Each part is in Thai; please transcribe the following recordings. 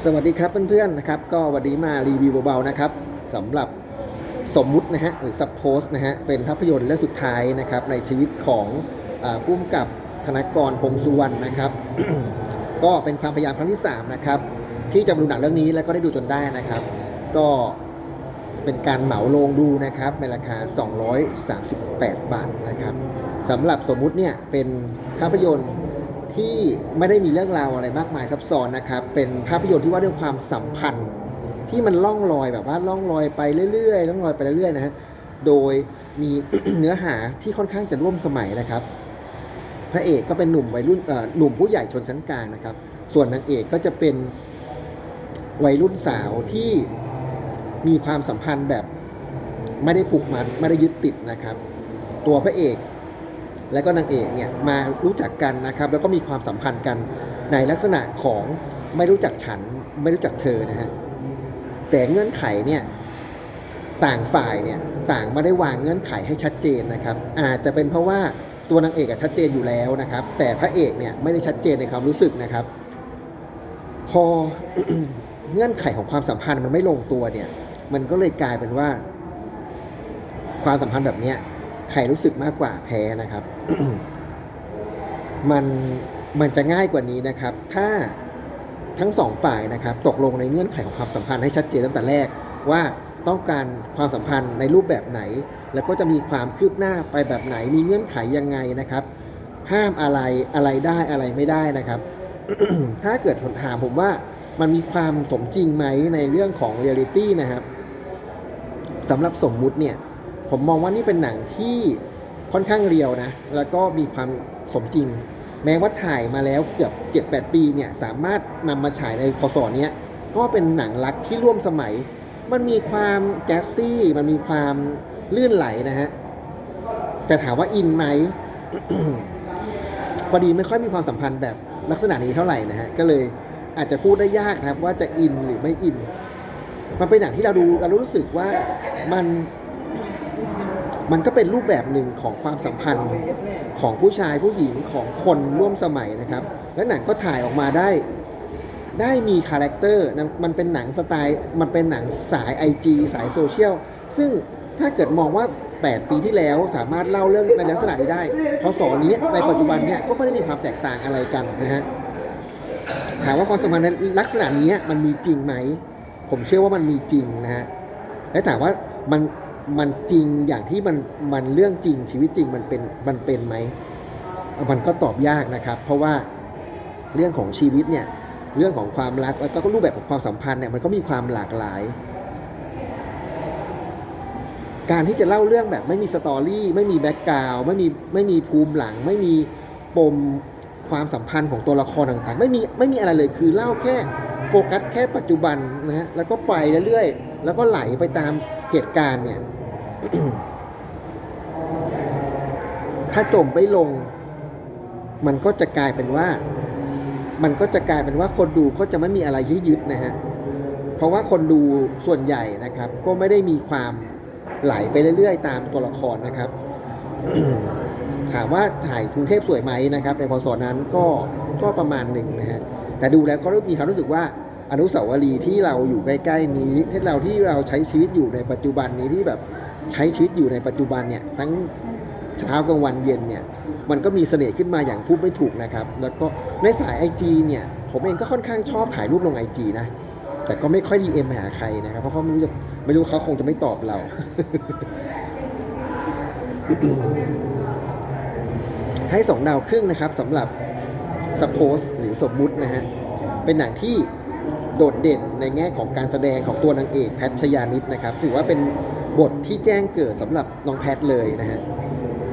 สวัสดีครับเพื่อนๆนะครับก็วันนี้มารีวิวเบาๆนะครับสำหรับสมมุตินะฮะหรือ suppose นะฮะเป็นภาพยนตร์เรื่องสุดท้ายนะครับในชีวิตของอาผู้กำกับธนกรพงสุวรรณนะครับ ก็เป็นความพยายามครั้งที่3นะครับที่จะดูหนังเรื่องนี้แล้วก็ได้ดูจนได้นะครับ ก็เป็นการเหมาโรงดูนะครับในราคา 238 บาทนะครับสำหรับสมมุติเนี่ยเป็นภาพยนตร์ ที่ไม่ได้มีเรื่องราวอะไรมากมายซับซ้อนนะครับเป็นภาพยนตร์ที่ว่าด้วยความสัมพันธ์ที่มันล่องลอยแบบว่าล่องลอยไปเรื่อยๆล่องลอยไปเรื่อยๆนะฮะโดยมีเนื้อหาที่ค่อนข้างจะร่วมสมัยนะครับ พระเอกก็เป็นหนุ่มวัยรุ่นหนุ่มผู้ใหญ่ชนชั้นกลางนะครับ ส่วนนางเอกก็จะเป็นวัยรุ่นสาวที่มีความสัมพันธ์แบบไม่ได้ผูกมัดไม่ได้ยึดติดนะครับ ตัวพระเอก และก็นางเอกเนี่ยมารู้จักกันนะครับแล้วก็มีความสัมพันธ์กันในลักษณะของไม่รู้จักฉันไม่รู้จักเธอนะฮะแต่เงื่อนไขเนี่ยต่างฝ่ายเนี่ยต่างไม่ได้วางเงื่อนไขให้ชัดเจนนะครับ อาจจะเป็นเพราะว่าตัวนางเอกอะชัดเจนอยู่แล้วนะครับ แต่พระเอกเนี่ยไม่ได้ชัดเจนในความรู้สึกนะครับ พอเงื่อนไขของความสัมพันธ์มันไม่ลงตัวเนี่ย มันก็เลยกลายเป็นว่า ความสัมพันธ์แบบเนี้ย ใครรู้สึกมากกว่าแพ้นะครับ มันมันจะง่ายกว่านี้นะครับ ถ้าทั้งสองฝ่ายนะครับ ตกลงในเงื่อนไขของความสัมพันธ์ให้ชัดเจนตั้งแต่แรกว่าต้องการความสัมพันธ์ในรูปแบบไหน แล้วก็จะมีความคืบหน้าไปแบบไหน มีเงื่อนไขยังไงนะครับ ห้ามอะไรอะไรได้อะไรไม่ได้นะครับ ถ้าเกิดถามผมว่ามันมีความสมจริงไหมในเรื่องของเรียลิตี้นะครับสำหรับสมมุติเนี่ย ผมมองว่านี่เป็นหนังที่ค่อนข้างเรียวนะ แล้วก็มีความสมจริง แม้ว่าถ่ายมาแล้วเกือบ 7-8 ปีเนี่ยสามารถนำมาฉายในพศเนี้ยก็เป็นหนังรักที่ร่วมสมัย มันมีความแจ๊สซี่ มันมีความลื่นไหลนะฮะ แต่ถามว่าอินไหมพอดีไม่ค่อยมีความสัมพันธ์แบบลักษณะนี้เท่าไหร่นะฮะ ก็เลยอาจจะพูดได้ยากนะครับว่าจะอินหรือไม่อิน มันเป็นหนังที่เราดูเรารู้สึกว่ามัน มันก็เป็นรูปแบบหนึ่งของความสัมพันธ์ของผู้ชายผู้หญิงของคนร่วมสมัยนะครับ และหนังก็ถ่ายออกมาได้ ได้มีคาแรคเตอร์มันเป็นหนังสไตล์ มันเป็นหนังสาย IG สายโซเชียลซึ่งถ้าเกิดมองว่า 8 ปีที่แล้วสามารถเล่าเรื่องในลักษณะนี้ได้พอสอนนี้ในปัจจุบันเนี่ยก็ไม่ได้มีความแตกต่างอะไรกันนะฮะถามว่าความสัมพันธ์ในลักษณะนี้มันมีจริงไหม ผมเชื่อว่ามันมีจริงนะฮะและถามว่ามัน มันจริงอย่างที่มันมันเรื่องจริงชีวิตจริงมันเป็นมันเป็นไหมมันก็ตอบยากนะครับ เพราะว่าเรื่องของชีวิตเนี่ยเรื่องของความรักแล้วก็รูปแบบของความสัมพันธ์เนี่ยมันก็มีความหลากหลาย การที่จะเล่าเรื่องแบบไม่มีสตอรี่ไม่มีแบ็กกราวไม่มีไม่มีภูมิหลัง ไม่มีปมความสัมพันธ์ของตัวละครต่างๆ ไม่มีไม่มีอะไรเลยคือเล่าแค่โฟกัสแค่ปัจจุบันนะฮะแล้วก็ไปเรื่อยๆแล้วก็ไหลไปตาม เหตุการณ์เนี่ย ถ้าจมไปลง มันก็จะกลายเป็นว่า มันก็จะกลายเป็นว่าคนดูก็จะไม่มีอะไรที่ยึดนะฮะ เพราะว่าคนดูส่วนใหญ่นะครับ ก็ไม่ได้มีความไหลไปเรื่อยๆ ตามตัวละครนะครับ ถามว่าถ่ายกรุงเทพสวยไหมนะครับ ในพศนั้นก็ก็ประมาณหนึ่งนะฮะ แต่ดูแล้วก็มีความรู้สึกว่า อนุสาวรีย์ที่เราอยู่ใกล้ๆนี้ที่เราที่เราใช้ชีวิตอยู่ในปัจจุบันนี้ที่แบบใช้ชีวิตอยู่ในปัจจุบันเนี่ยทั้งเช้ากลางวันเย็นเนี่ยมันก็มีเสน่ห์ขึ้นมาอย่างพูดไม่ถูกนะครับ แล้วก็ในสาย IG เนี่ยผมเองก็ค่อนข้างชอบถ่ายรูปลง IG นะแต่ก็ไม่ค่อยดีเอ็มหาใครนะครับเพราะเขาไม่รู้จะไม่รู้เขาคงจะไม่ตอบเรา ให้สองดาวครึ่งนะครับสำหรับ suppose หรือสมมุตินะฮะเป็นหนังที่ โดดเด่นในแง่ของการแสดงของตัวนางเอกแพทชยานิดนะครับ ถือว่าเป็นบทที่แจ้งเกิดสำหรับน้องแพทเลยนะฮะ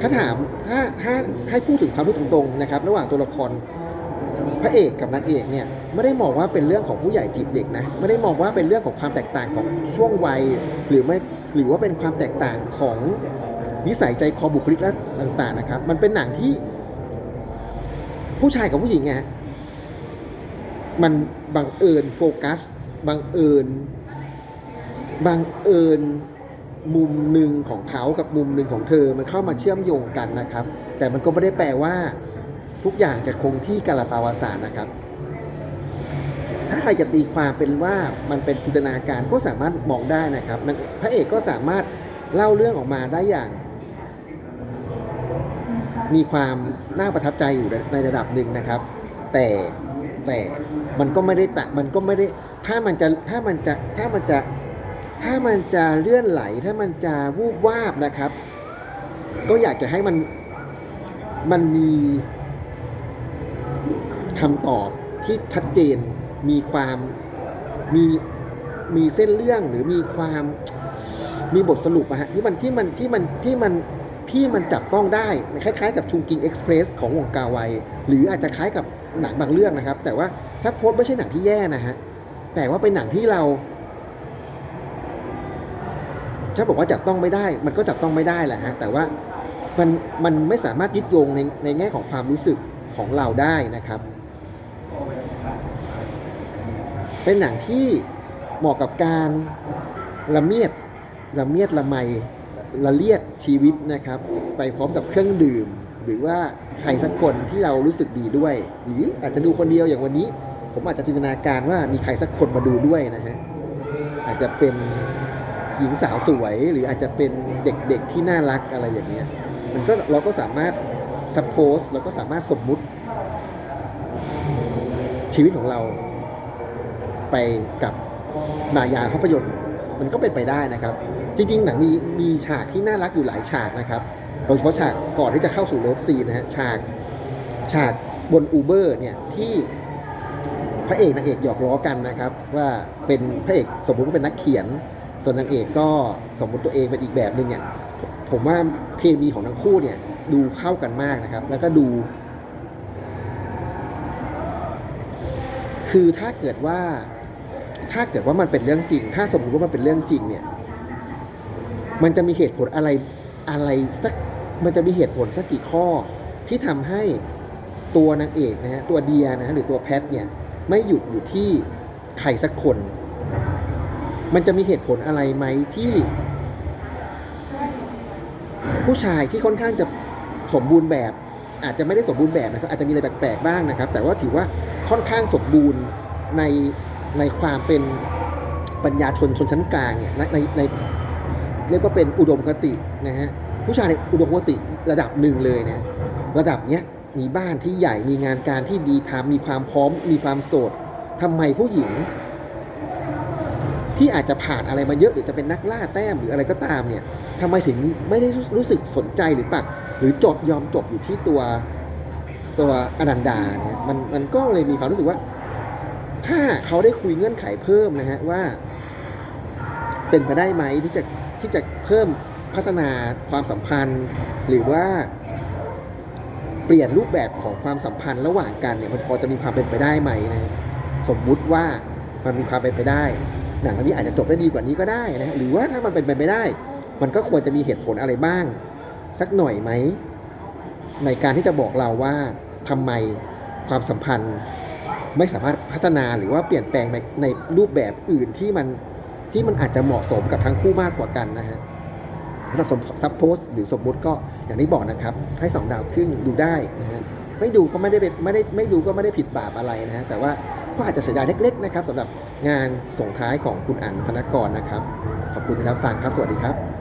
ถ้าถามถ้าถ้าให้พูดถึงความรู้ตรงๆนะครับระหว่างตัวละครพระเอกกับนางเอกเนี่ยไม่ได้มองว่าเป็นเรื่องของผู้ใหญ่จีบเด็กนะไม่ได้มองว่าเป็นเรื่องของความแตกต่างของช่วงวัย หรือไม่หรือว่าเป็นความแตกต่างของนิสัยใจคอบุคลิกและต่าง ๆ นะครับ มันเป็นหนังที่ผู้ชายกับผู้หญิงไง มันบังเอิญโฟกัสบังเอิญบังเอิญมุมหนึ่งของเขากับมุมหนึ่งของเธอมันเข้ามาเชื่อมโยงกันนะครับ แต่มันก็ไม่ได้แปลว่า ทุกอย่างจะคงที่กาลปาวสารนะครับ ถ้าใครจะตีความเป็นว่ามันเป็นจินตนาการก็สามารถมองได้นะครับพระเอกก็สามารถเล่าเรื่องออกมาได้อย่าง มีความน่าประทับใจอยู่ในระดับหนึ่งนะครับ แต่ แต่มันก็ไม่ได้แตะมันก็ไม่ได้ถ้ามันจะถ้ามันจะถ้ามันจะถ้ามันจะเลื่อนไหลถ้ามันจะวูบวาบนะครับ ก็อยากจะให้มันมันมีคำตอบที่ชัดเจนมีความมีมีเส้นเรื่องหรือมีความมีบทสรุปอะฮะที่มันที่มันที่มันที่มันที่มันจับต้องได้ คล้ายๆ กับชุงกิงเอ็กซ์เพรสของวงกาไว หรืออาจจะคล้ายกับ หนังบางเรื่องนะครับ แต่ว่าซับโพสไม่ใช่หนังที่แย่นะฮะแต่ว่าเป็นหนังที่เราถ้าบอกว่าจับต้องไม่ได้ มันก็จับต้องไม่ได้แหละฮะแต่ว่ามันมันไม่สามารถยึดโยงในในแง่ของความรู้สึกของเราได้นะครับ เป็นหนังที่เหมาะกับการละเมียดละเมียดละไมละเลียดชีวิตนะครับ ไปพร้อมกับเครื่องดื่ม หรือว่าใครสักคนที่เรารู้สึกดีด้วย หรืออาจจะดูคนเดียวอย่างวันนี้ ผมอาจจะจินตนาการว่ามีใครสักคนมาดูด้วยนะฮะอาจจะเป็นหญิงสาวสวย หรืออาจจะเป็นเด็กๆที่น่ารักอะไรอย่างเงี้ยมันก็เราก็สามารถซัพโพสเราก็สามารถสมมุติ ชีวิตของเรา ไปกับมายาภาพยนตร์ มันก็เป็นไปได้นะครับ จริง ๆ หนังมีมีฉากที่น่ารักอยู่หลายฉากนะครับ ดยเฉพาะฉากก่อนที่จะเข้าสู่เลิฟซีนนะฮะฉากฉากบนอูเบอร์เนี่ยที่พระเอกนางเอกหยอกล้อกันนะครับว่าเป็นพระเอกสมมุติว่าเป็นนักเขียน ส่วนนางเอกก็สมมุติตัวเองเป็นอีกแบบหนึ่งเนี่ยผมผมว่าเคมีของทั้งคู่เนี่ยดูเข้ากันมากนะครับ แล้วก็ดู คือถ้าเกิดว่าถ้าเกิดว่ามันเป็นเรื่องจริง ถ้าสมมติว่ามันเป็นเรื่องจริงเนี่ยมันจะมีเหตุผลอะไรอะไรสัก มันจะมีเหตุผลสักกี่ข้อ ที่ทำให้ตัวนางเอกนะฮะตัวเดียนะฮะหรือตัวแพทเนี่ยไม่หยุดอยู่ที่ใครสักคน มันจะมีเหตุผลอะไรไหมที่ ผู้ชายที่ค่อนข้างจะสมบูรณ์แบบ อาจจะไม่ได้สมบูรณ์แบบนะครับอาจจะมีอะไรแปลกๆบ้างนะครับ แต่ว่าถือว่าค่อนข้างสมบูรณ์ในในความเป็นปัญญาชนชนชั้นกลางเนี่ยในในเรียกว่าเป็นอุดมคตินะฮะ ผู้ชายในอุดมคติระดับหนึ่งเลยนะระดับเนี้ยมีบ้านที่ใหญ่มีงานการที่ดีทำมีความพร้อมมีความโสดทำไมผู้หญิง ที่อาจจะผ่านอะไรมาเยอะหรือจะเป็นนักล่าแต้มหรืออะไรก็ตามเนี่ยทำไมถึงไม่ได้รู้รู้สึกสนใจหรือปัก หรือจบยอมจบอยู่ที่ตัวตัวอนันดาเนี่ยมันมันก็เลยมีความรู้สึกว่า ถ้าเขาได้คุยเงื่อนไขเพิ่มนะฮะว่า เป็นไปได้ไหมที่จะที่จะเพิ่ม พัฒนาความสัมพันธ์ หรือว่าเปลี่ยนรูปแบบของความสัมพันธ์ระหว่างกันเนี่ยมันพอจะมีความเป็นไปได้ไหมนะสมมุติว่ามันมีความเป็นไปได้หนังเรื่องนี้อาจจะจบได้ดีกว่านี้ก็ได้นะหรือว่าถ้ามันเป็นไปไม่ได้ มันก็ควรจะมีเหตุผลอะไรบ้าง สักหน่อยไหมในการที่จะบอกเราว่าทำไมความสัมพันธ์ไม่สามารถพัฒนาหรือว่าเปลี่ยนแปลงในในรูปแบบอื่นที่มันที่มันอาจจะเหมาะสมกับทั้งคู่มากกว่ากันนะฮะ สำหรับซับโพสหรือสมมุติก็อย่างที่บอกนะครับ ให้สองดาวครึ่งดูได้นะฮะไม่ดูก็ไม่ได้เป็นไม่ได้ไม่ดูก็ไม่ได้ผิดบาปอะไรนะฮะแต่ว่าก็อาจจะเสียดายเล็กๆนะครับสำหรับงานส่งท้ายของคุณอั๋นธนกรนะครับ ขอบคุณที่รับฟังครับ สวัสดีครับ